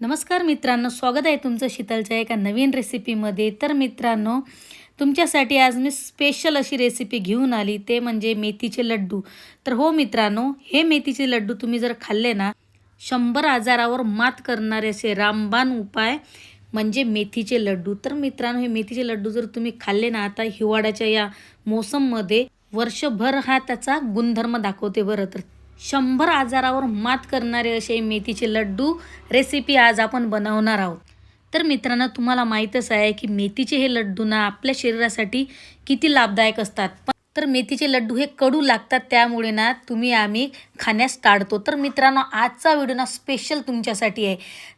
नमस्कार मित्रांनो स्वागत आहे तुमचं शीतलच्या एका नवीन रेसिपीमध्ये तर मित्रांनो तुमच्यासाठी आज मी स्पेशल अशी रेसिपी घेऊन आली ते म्हणजे मेथीचे लड्डू. तर हो मित्रांनो हे मेथीचे लड्डू तुम्ही जर खाल्ले ना शंभर आजारावर मात करणारे असे रामबाण उपाय म्हणजे मेथीचे लड्डू. तर मित्रांनो हे मेथीचे लड्डू जर तुम्ही खाल्ले ना आता हिवाळ्याच्या या मोसममध्ये वर्षभर हा त्याचा गुणधर्म दाखवते बरं. तर शंभर आजारावर मात करणारे असे मेथीचे लड्डू रेसिपी आज आपण बनवणार आहोत. तर मित्रांनो तुम्हाला माहीतच आहे की मेथीचे हे लड्डू ना आपल्या शरीरासाठी किती लाभदायक असतात. पण तर मेथीचे लड्डू हे कडू लागतात त्यामुळे ना तुम्ही आम्ही खाण्यास टाळतो. तर मित्रांनो आजचा व्हिडिओ ना स्पेशल तुमच्यासाठी आहे.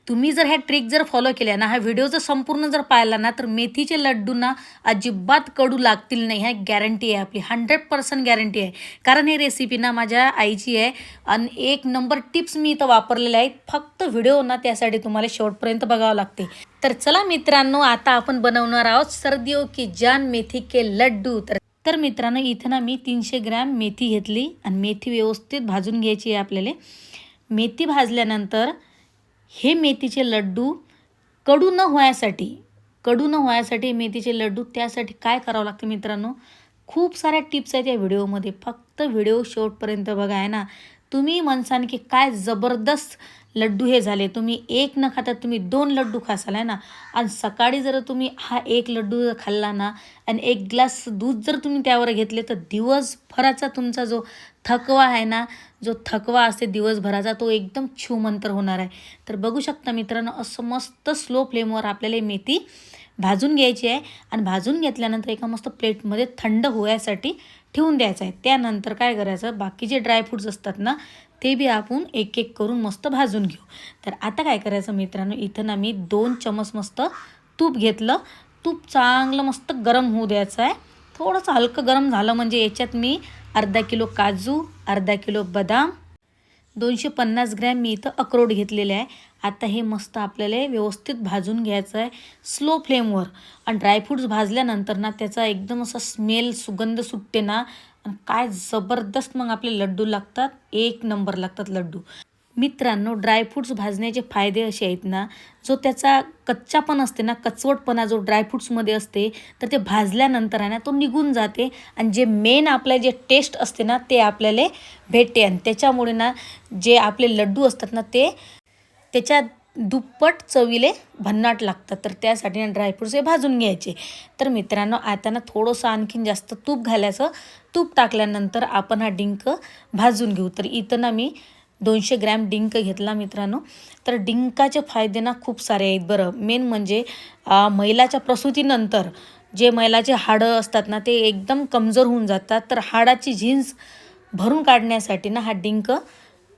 तुम्ही जर ह्या ट्रिक जर फॉलो केल्या ना हा व्हिडिओ जर संपूर्ण जर पाहिला ना तर मेथीचे लड्डू ना अजिबात कडू लागतील नाही. ह्या गॅरंटी आहे आपली हंड्रेड पर्सेंट गॅरंटी आहे. कारण ही रेसिपी ना माझ्या आईची आहे आणि एक नंबर टिप्स मी इथं वापरलेल्या आहेत. फक्त व्हिडिओ ना त्यासाठी तुम्हाला शेवटपर्यंत बघावं लागते. तर चला मित्रांनो आता आपण बनवणार आहोत सर्दियों की जान मेथी के लड्डू. तर तर मित्रांनो इथं ना मी तीनशे ग्रॅम मेथी घेतली आणि मेथी व्यवस्थित भाजून घ्यायची आहे आपल्याला. मेथी भाजल्यानंतर हे मेथीचे लड्डू कडू न व्हायसाठी कडू न व्हायसाठी मेथीचे लड्डू त्यासाठी काय करावं लागतं मित्रांनो? खूप साऱ्या टिप्स आहेत या व्हिडिओमध्ये. फक्त व्हिडिओ शेवटपर्यंत बघा आहे ना? तुम्ही म्हणसान की काय जबरदस्त लड्डू हे झाले. तुम्ही एक न खाता तुम्ही दोन लड्डू खासाल आहे ना? आणि सकाळी जर तुम्ही हा एक लड्डू जर खाल्ला ना आणि एक ग्लास दूध जर तुम्ही त्यावर घेतले तर दिवसभराचा तुमचा जो थकवा आहे ना जो थकवा असते दिवसभराचा तो एकदम छूमंतर होणार आहे. तर बघू शकता मित्रांनो असं मस्त स्लो फ्लेमवर आपल्याला मेथी भाजून घ्यायची आहे आणि भाजून घेतल्यानंतर एका मस्त प्लेटमध्ये थंड होण्यासाठी ठेवून द्यायचं आहे. त्यानंतर काय करायचं बाकीचे ड्रायफ्रूट्स असतात ना ते बी आपण एक एक करून मस्त भाजून घेऊ. तर आता काय करायचं मित्रांनो इथं ना मी दोन चमच मस्त तूप घेतलं. तूप चांगलं मस्त गरम होऊ द्यायचं आहे. थोडंसं हलकं गरम झालं म्हणजे याच्यात मी अर्धा किलो काजू अर्धा किलो बदाम दोनशे पन्नास ग्रॅम मी इथं अक्रोड घेतलेले आहे. आता हे मस्त आपल्याला व्यवस्थित भाजून घ्यायचं आहे. स्लो फ्लेमवर आणि ड्रायफ्रूट्स भाजल्यानंतर ना त्याचा एकदम असा स्मेल सुगंध सुटते ना. आणि काय जबरदस्त मग आपले लड्डू लागतात. एक नंबर लागतात लड्डू. मित्रांनो ड्रायफ्रूट्स भाजण्याचे फायदे असे आहेत ना जो त्याचा कच्चापण असते ना कचवटपणा जो ड्रायफ्रूट्समध्ये असते तर ते भाजल्यानंतर आहे ना तो निघून जाते. आणि जे मेन आपलं जे टेस्ट असते ना ते आपल्याला भेटते. आणि त्याच्यामुळे ना जे आपले लड्डू असतात ना ते त्याच्या दुप्पट चवीले भन्नाट लागतात. तर त्यासाठी ना ड्रायफ्रूट्स हे भाजून घ्यायचे. तर मित्रांनो आता थोडंसं आणखीन जास्त तूप घालायचं. तूप टाकल्यानंतर आपण हा डिंक भाजून घेऊ. तर इथं ना मी दोनशे ग्रॅम डिंक घेतला मित्रांनो. तर डिंकाचे फायदे ना खूप सारे आहेत बरं. मेन म्हणजे महिलाच्या प्रसूतीनंतर जे महिलाचे हाडं असतात ना ते एकदम कमजोर होऊन जातात. तर हाडाची झिंज भरून काढण्यासाठी ना हा डिंक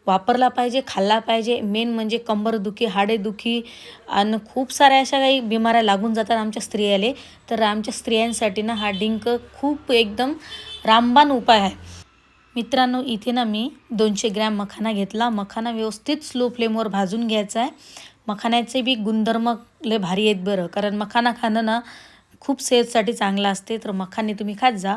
वापरला पाहिजे खाल्ला पाहिजे. मेन म्हणजे कंबरदुखी हाडेदुखी आणि खूप साऱ्या अशा काही बिमाऱ्या लागून जातात आमच्या स्त्रियाले. तर आमच्या स्त्रियांसाठी ना हा डिंक खूप एकदम रामबाण उपाय आहे. मित्रांनो इथे ना मी दोनशे ग्रॅम मखाना घेतला. मखाना व्यवस्थित स्लो फ्लेमवर भाजून घ्यायचा आहे. मखाण्याचे बी गुणधर्म लय भारी आहेत बरं. कारण मखाना खाणं ना खूप सेहतसाठी चांगलं असते. तर मखाने तुम्ही खात जा.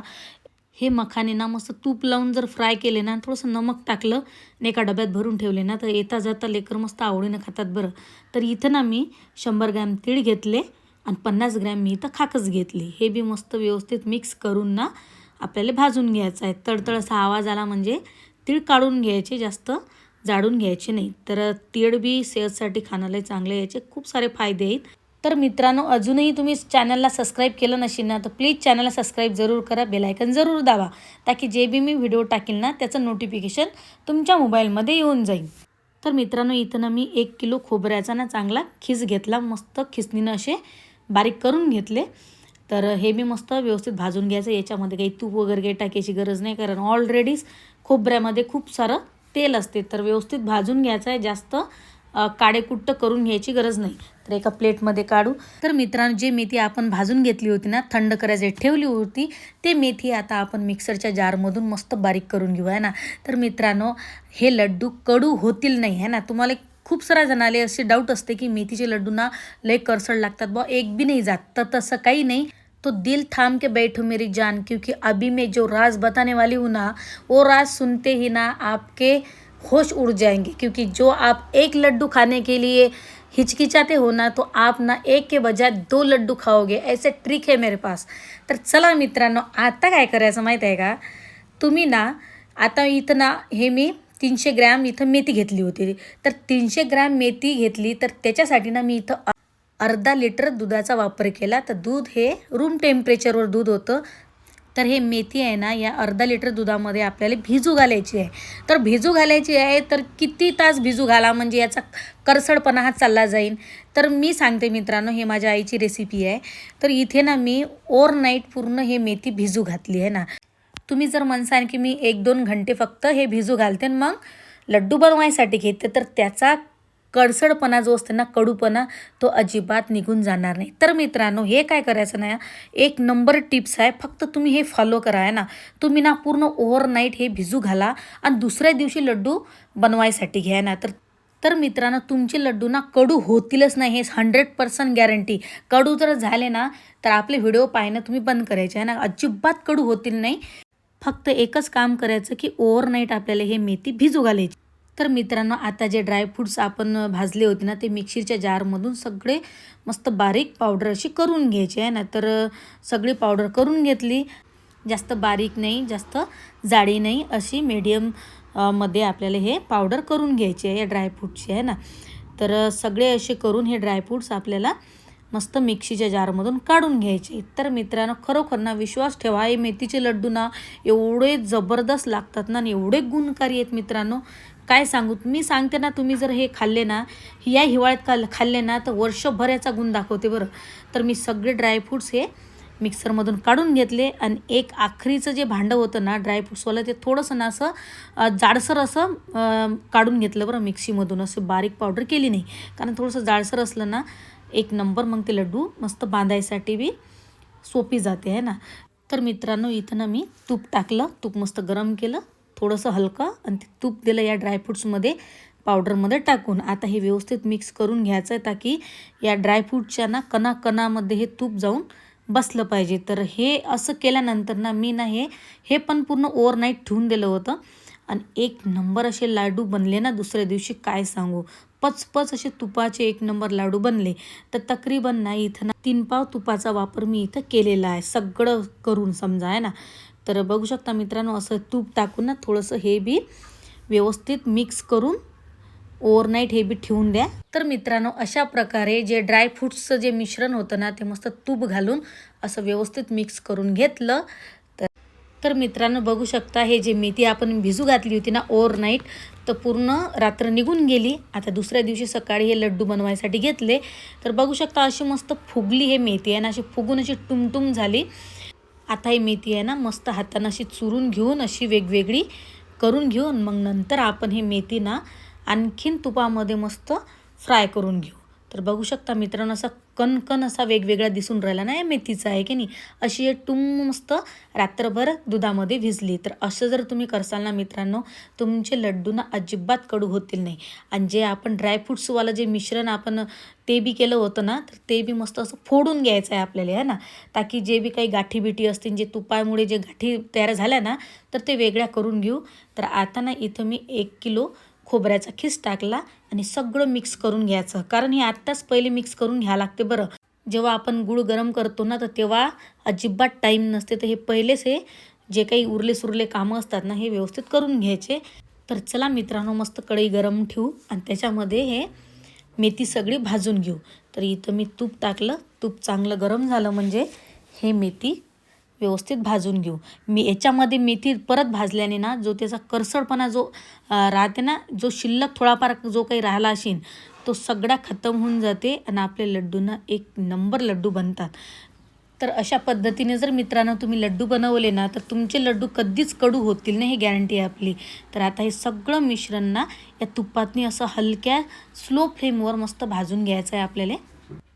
हे मखाने ना मस्त तूप लावून जर फ्राय केले ना थोडंसं नमक टाकलं आणि एका डब्यात भरून ठेवले ना तर येता जाता लेकर मस्त आवडीनं खातात बरं. तर इथं ना मी शंभर ग्रॅम तीळ घेतले आणि पन्नास ग्रॅम मी इथं खाकच घेतली. हे बी मस्त व्यवस्थित मिक्स करून ना आपल्याला भाजून घ्यायचं आहे. तळतळ असा आवाज आला म्हणजे तीळ काढून घ्यायचे जास्त जाडून घ्यायचे नाही. तर तीळ बी सेहतसाठी खाण्याला चांगले याचे खूप सारे फायदे आहेत. तर मित्रांनो अजूनही तुम्ही चॅनलला सबस्क्राईब केलं नसेल ना तर प्लीज चॅनलला सबस्क्राईब जरूर करा बेलायकन जरूर दावा ताकी जे बी मी व्हिडिओ टाकेल ना त्याचं नोटिफिकेशन तुमच्या मोबाईलमध्ये येऊन जाईल. तर मित्रांनो इथं ना मी एक किलो खोबऱ्याचा ना चांगला खिस घेतला मस्त खिसणीनं असे बारीक करून घेतले. तर हे मी मस्त व्यवस्थित भाजून घ्यायचं याच्यामध्ये काही तूप वगैरे काही टाकायची गरज नाही कारण ऑलरेडीच खोबऱ्यामध्ये खूप सारं तेल असते. तर व्यवस्थित भाजून घ्यायचं आहे जास्त काडेकुट्ट करून घ्यायची गरज नाही. तर एका प्लेटमध्ये काढू. तर मित्रांनो जे मेथी आपण भाजून घेतली होती ना थंड करायची ठेवली होती ते मेथी आता आपण मिक्सरच्या जारमधून मस्त बारीक करून घेऊ आहे ना? तर मित्रांनो हे लड्डू कडू होतील नाही आहे ना? तुम्हाला खूप साऱ्या जणाले असे डाऊट असते की मेथीचे लड्डू ना लय करसड लागतात. बा एक बी नाही जात. तर तसं काही नाही. तो दिल थाम के बैठो मेरी जान क्योंकि अभी मैं जो राज बताने वाली हूँ ना वो राज सुनते ही ना आपके होश उड़ जाएंगे क्योंकि जो आप एक लड्डू खाने के लिए हिचकिचाते हो ना तो आप ना एक के बजाय दो लड्डू खाओगे। ऐसे ट्रिक आहे मेरे पास। तर चला मित्रांनो आता काय करायचं माहीत आहे का? तुम्ही ना आता इथं ना हे मी तीनशे ग्रॅम इथं मेथी घेतली होती. तर तीनशे ग्रॅम मेथी घेतली तर त्याच्यासाठी ना मी इथं अर्धा लिटर दुधाचा वापर केला. तर दूध हे रूम टेम्परेचरवर दूध होतं. तर हे मेथी आहे ना या अर्धा लिटर दुधामध्ये आपल्याला भिजू घालायची आहे. तर भिजू घालायची आहे तर किती तास भिजू घाला म्हणजे याचा करसडपणा हा चालला जाईल तर मी सांगते मित्रांनो हे माझ्या आईची रेसिपी आहे. तर इथे ना मी ओव्हरनाईट पूर्ण हे मेथी भिजू घातली आहे ना. तुम्ही जर म्हणसान की मी एक दोन घंटे फक्त हे भिजू घालते आणि मग लड्डू बनवायसाठी घेते तर त्याचा कडसडपणा जो असतो ना कडूपणा तो अजिबात निघून जाणार नाही. तर मित्रांनो हे काय करायचं ना एक नंबर टिप्स आहे. फक्त तुम्ही हे फॉलो करा आहे ना. तुम्ही ना पूर्ण ओव्हरनाईट हे भिजू घाला आणि दुसऱ्या दिवशी लड्डू बनवायसाठी घ्या ना. तर तर मित्रांनो तुमचे लड्डू ना कडू होतीलच नाही हे हंड्रेड पर्सेंट गॅरंटी कडू जर झाले ना तर आपले व्हिडिओ पाहणं तुम्ही बंद करायचे आहे ना. अजिबात कडू होतील नाही. फक्त एकच काम करायचं की ओव्हरनाईट आपल्याला हे मेथी भिजू घालायची. तर मित्रांनो आता जे ड्रायफ्रूट्स आपण भाजले होते ना ते मिक्सरच्या जारमधून सगळे मस्त बारीक पावडर अशी करून घ्यायची आहे ना तर सगळी पावडर करून घेतली. जास्त बारीक नाही जास्त जाडी नाही अशी मीडियममध्ये आपल्याला हे पावडर करून घ्यायची आहे या ड्रायफ्रूटची आहे ना. तर सगळे असे करून हे ड्रायफ्रूट्स आपल्याला मस्त मिक्सीच्या जारमधून काढून घ्यायचे तर मित्रांनो खरोखर ना विश्वास ठेवा हे मेथीचे लड्डू ना एवढे जबरदस्त लागतात ना आणि एवढे गुणकारी आहेत मित्रांनो काय सांगू? मी सांगते ना तुम्ही जर हे खाल्ले ना या हिवाळ्यात खाल खाल्ले ना तर वर्षभर याचा गुण दाखवते बरं. तर मी सगळे ड्रायफ्रूट्स हे मिक्सरमधून काढून घेतले आणि एक आखरीचं जे भांडं होतं ना ड्रायफ्रूट्सवालं ते थोडंसं ना असं जाडसर असं काढून घेतलं बरं मिक्सीमधून असं बारीक पावडर केली नाही. कारण थोडंसं जाडसर असलं ना एक नंबर मग ते लड्डू मस्त बांधायसाठी बी सोपी जाते आहे ना? तर मित्रांनो इथं ना मी तूप टाकलं. तूप मस्त गरम केलं. थोडंसं हलकं आणि ते तूप दिलं या ड्रायफ्रूट्समध्ये पावडरमध्ये टाकून. आता हे व्यवस्थित मिक्स करून घ्यायचं आहे ताकी या ड्रायफ्रूटच्या ना कणा कणामध्ये हे तूप जाऊन बसलं पाहिजे. तर हे असं केल्यानंतर ना मी ना हे हे पण पूर्ण ओव्हरनाईट ठेवून दिलं होतं. आणि एक नंबर असे लाडू बनले ना दुसऱ्या दिवशी काय सांगू? पचपच असे तुपाचे एक नंबर लाडू बनले. तर तकरीबन ना इथं ना तीन पाव तुपाचा वापर मी इथं केलेला आहे. सगळं करून समजा आहे ना? तर बघू शकता मित्रांनो असं तूप टाकून ना थोडंसं हे बी व्यवस्थित मिक्स करून ओव्हरनाईट हे बी ठेवून द्या. तर मित्रांनो अशा प्रकारे जे ड्रायफ्रूट्सचं जे मिश्रण होतं ना ते मस्त तूप घालून असं व्यवस्थित मिक्स करून घेतलं. तर तर मित्रांनो बघू शकता हे जे मेथी आपण भिजू घातली होती ना ओव्हरनाईट तर पूर्ण रात्र निघून गेली. आता दुसऱ्या दिवशी सकाळी हे लड्डू बनवायसाठी घेतले. तर बघू शकता अशी मस्त फुगली हे मेथी आहे ना अशी फुगून अशी टुमटुम झाली. आता ही मेथी आहे ना मस्त हातानं अशी चुरून घेऊन अशी वेगवेगळी करून घेऊन मग नंतर आपण ही मेथी ना आणखीन तुपामध्ये मस्त फ्राय करून घेऊ. तर बघू शकता मित्रांनो असा कणकण असा वेगवेगळा दिसून राहिला ना या मेथीचा आहे की नाही? अशी हे टुम मस्त रात्रभर दुधामध्ये भिजली. तर असं जर तुम्ही करसाल ना मित्रांनो तुमचे लड्डू ना अजिबात कडू होतील नाही. आणि जे आपण ड्रायफ्रुट्सवालं जे मिश्रण आपण ते बी केलं होतं ना तर ते बी मस्त असं फोडून घ्यायचं आहे आपल्याला आहे ना? ताकी जे बी काही गाठी बिठी असतील जे तुपामुळे जे गाठी तयार झाल्या ना तर ते वेगळ्या करून घेऊ. तर आता ना इथं मी एक किलो खोबऱ्याचा खिस टाकला आणि सगळं मिक्स करून घ्यायचं. कारण हे आत्ताच पहिले मिक्स करून घ्या लागते बरं. जेव्हा आपण गुळ गरम करतो ना तर तेव्हा अजिबात टाईम नसते. तर हे पहिलेच हे जे काही उरले सुरले कामं असतात ना हे व्यवस्थित करून घ्यायचे. तर चला मित्रांनो मस्त कढई गरम ठेवू आणि त्याच्यामध्ये हे मेथी सगळी भाजून घेऊ. तर इथं मी तूप टाकलं. तूप चांगलं गरम झालं म्हणजे हे मेथी व्यवस्थित भाजून घेऊ. मी याच्यामध्ये मेथी परत भाजल्याने ना जो त्याचा करसडपणा जो राहते ना जो शिल्लक थोडाफार जो काही राहिला असेल तो सगळा खतम होऊन जाते आणि आपले लड्डूंना एक नंबर लड्डू बनतात. तर अशा पद्धतीने जर मित्रांनो तुम्ही लड्डू बनवले ना तर तुमचे लड्डू कधीच कडू होतील नाही ही गॅरंटी आहे आपली. तर आता हे सगळं मिश्रण ना या तुपातनी असं हलक्या स्लो फ्लेमवर मस्त भाजून घ्यायचं आहे आपल्याला.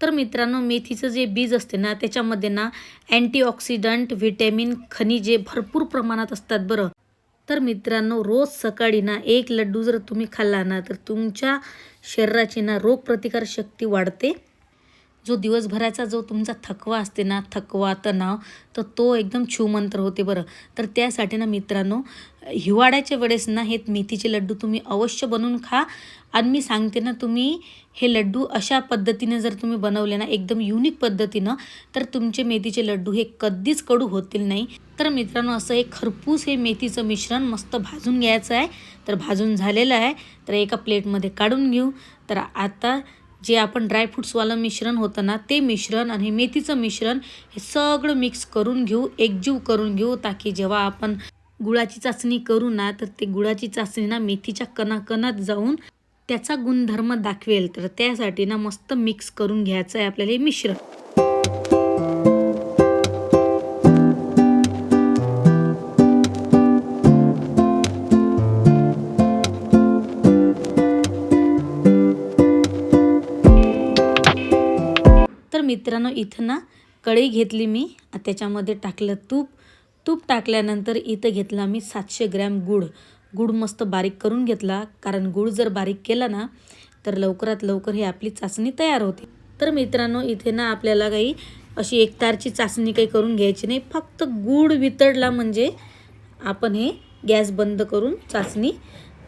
तर मित्रांनो मेथीचं जे बीज असते ना त्याच्यामध्ये ना अँटीऑक्सिडंट व्हिटॅमिन खनिजे भरपूर प्रमाणात असतात बरं. तर मित्रांनो रोज सकाळी ना एक लड्डू जर तुम्ही खाल्ला ना तर तुमच्या शरीराची ना रोगप्रतिकार शक्ती वाढते. जो दिवसभराचा जो तुमचा थकवा असते ना थकवा तणाव तर तो एकदम छूमंत्र होते बरं. तर त्यासाठी ना मित्रांनो हिवाळ्याच्या वेळेस ना हे मेथीचे लड्डू तुम्ही अवश्य बनवून खा. आणि मी सांगते ना तुम्ही हे लड्डू अशा पद्धतीने जर तुम्ही बनवले ना एकदम युनिक पद्धतीनं तर तुमचे मेथीचे लड्डू हे कधीच कडू होतील नाही. तर मित्रांनो असं एक खरपूस हे मेथीचं मिश्रण मस्त भाजून घ्यायचं आहे. तर भाजून झालेलं आहे. तर एका प्लेटमध्ये काढून घेऊ. तर आता जे आपण ड्रायफ्रूट्सवालं मिश्रण होतं ना ते मिश्रण आणि हे मेथीचं मिश्रण हे सगळं मिक्स करून घेऊ एकजीव करून घेऊ ताकी जेव्हा आपण गुळाची चाचणी करू ना तर ते गुळाची चाचणी ना मेथीच्या कणाकणात जाऊन त्याचा गुणधर्म दाखवेल तर त्यासाठी ना मस्त मिक्स करून घ्यायचं आहे आपल्याला हे मिश्रण. तर मित्रांनो इथं ना कढई घेतली मी. त्याच्यामध्ये टाकलं तूप. तूप टाकल्यानंतर इथं घेतला मी सातशे ग्रॅम गूळ गूळ मस्त बारीक करून घेतला. कारण गूळ जर बारीक केला ना तर लवकरात लवकर ही आपली चाचणी तयार होते. तर मित्रांनो इथे ना आपल्याला काही अशी एकतारची चाचणी काही करून घ्यायची नाही. फक्त गूळ वितळला म्हणजे आपण हे गॅस बंद करून चाचणी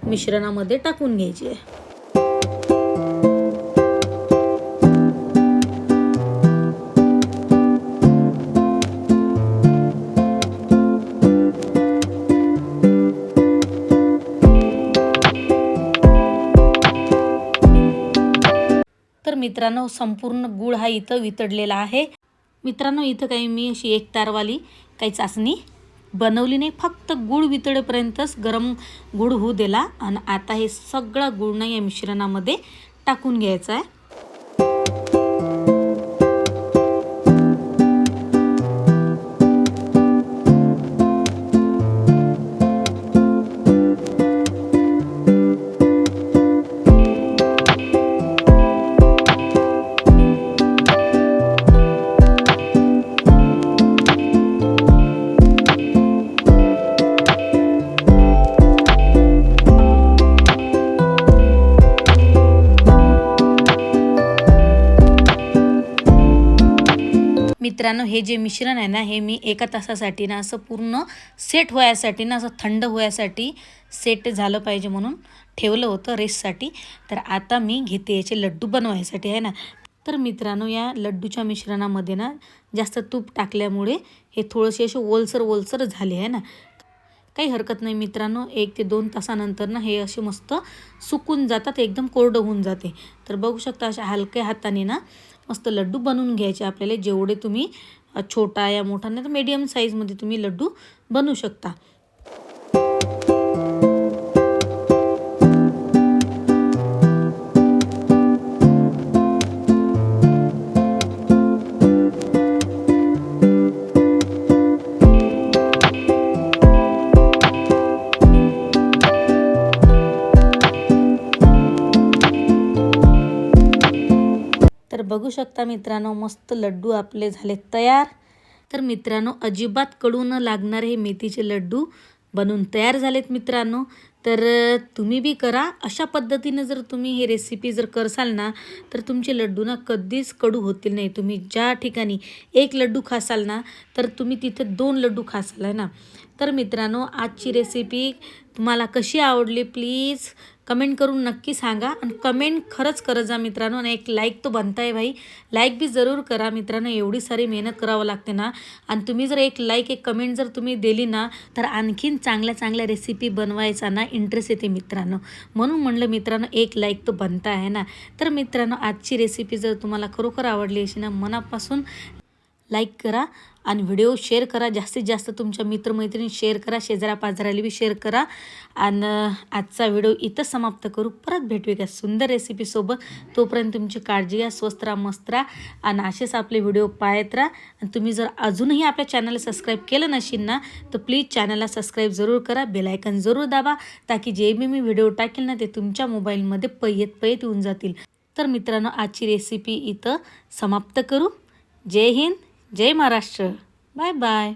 मिश्रणामध्ये टाकून घ्यायची आहे. तर मित्रांनो संपूर्ण गूळ हा इथं वितळलेला आहे. मित्रांनो इथं काही मी अशी एक तारवाली काही चाचणी बनवली नाही. फक्त गूळ वितळेपर्यंतच गरम गूळ होऊ दिला. आणि आता हे सगळा गूळ नाही या मिश्रणामध्ये टाकून घ्यायचा आहे. मित्रांनो हे जे मिश्रण आहे ना हे मी एका तासासाठी ना असं पूर्ण सेट व्हायसाठी ना असं थंड होयासाठी सेट झालं पाहिजे म्हणून ठेवलं होतं रेससाठी तर आता मी घेते याचे लड्डू बनवायसाठी आहे ना? तर मित्रांनो या लड्डूच्या मिश्रणामध्ये ना जास्त तूप टाकल्यामुळे हे थोडेसे असे ओलसर ओलसर झाले आहे ना? काही हरकत नाही मित्रांनो एक ते दोन तासानंतर ना हे असे मस्त सुकून जातात एकदम कोरडं होऊन जाते. तर बघू शकता अशा हलक्या हाताने ना मस्त लड्डू बनवून घ्यायचे आपल्याला. जेवढे तुम्ही छोटा या मोठा नाही तर मीडियम साईजमध्ये तुम्ही लड्डू बनवू शकता. बघू शकता मित्रांनो मस्त लड्डू आपले झाले तयार. तर मित्रांनो अजिबात कडू न लागणारे हे मेथीचे लड्डू बनवून तयार झालेत मित्रांनो. तर तुम्ही बी करा. अशा पद्धतीनं जर तुम्ही हे रेसिपी जर करसाल ना तर तुमचे लड्डू ना कधीच कडू होतील नाही. तुम्ही ज्या ठिकाणी एक लड्डू खासाल ना तर तुम्ही तिथे दोन लड्डू खासाल आहे ना? तर मित्रांनो आजची रेसिपी तुम्हाला कशी आवडली प्लीज कमेंट करून नक्की सांगा. आणि कमेंट खरंच करत जा मित्रांनो आणि एक लाईक तो बनता आहे भाई. लाईक बी जरूर करा मित्रांनो एवढी सारी मेहनत करावं लागते ना. आणि तुम्ही जर एक लाईक एक कमेंट जर तुम्ही दिली ना तर आणखीन चांगल्या चांगल्या रेसिपी बनवायचा ना इंटरेस्ट येते मित्रांनो. म्हणून म्हणलं मित्रांनो एक लाईक तो बनता आहे ना. तर मित्रांनो आजची रेसिपी जर तुम्हाला खरोखर आवडली अशी ना मनापासून लाईक करा आणि व्हिडिओ शेअर करा. जास्तीत जास्त तुमच्या मित्रमैत्रिणी शेअर करा. शेजारा पाजाराला बी शेअर करा. आणि आजचा व्हिडिओ इथं समाप्त करू. परत भेटू एका सुंदर रेसिपीसोबत तोपर्यंत तुमची काळजी घ्या स्वस्त राहा मस्त राहा. आणि असेच आपले व्हिडिओ पाहत राहा. आणि तुम्ही जर अजूनही आपल्या चॅनलला सबस्क्राईब केलं नशील ना तर प्लीज चॅनलला सबस्क्राईब जरूर करा. बेलायकन जरूर दाबा ताकी जे बी मी व्हिडिओ टाकेल ना ते तुमच्या मोबाईलमध्ये पयत पयत येऊन जातील. तर मित्रांनो आजची रेसिपी इथं समाप्त करू. जय हिंद. जय महाराष्ट्र. Bye bye.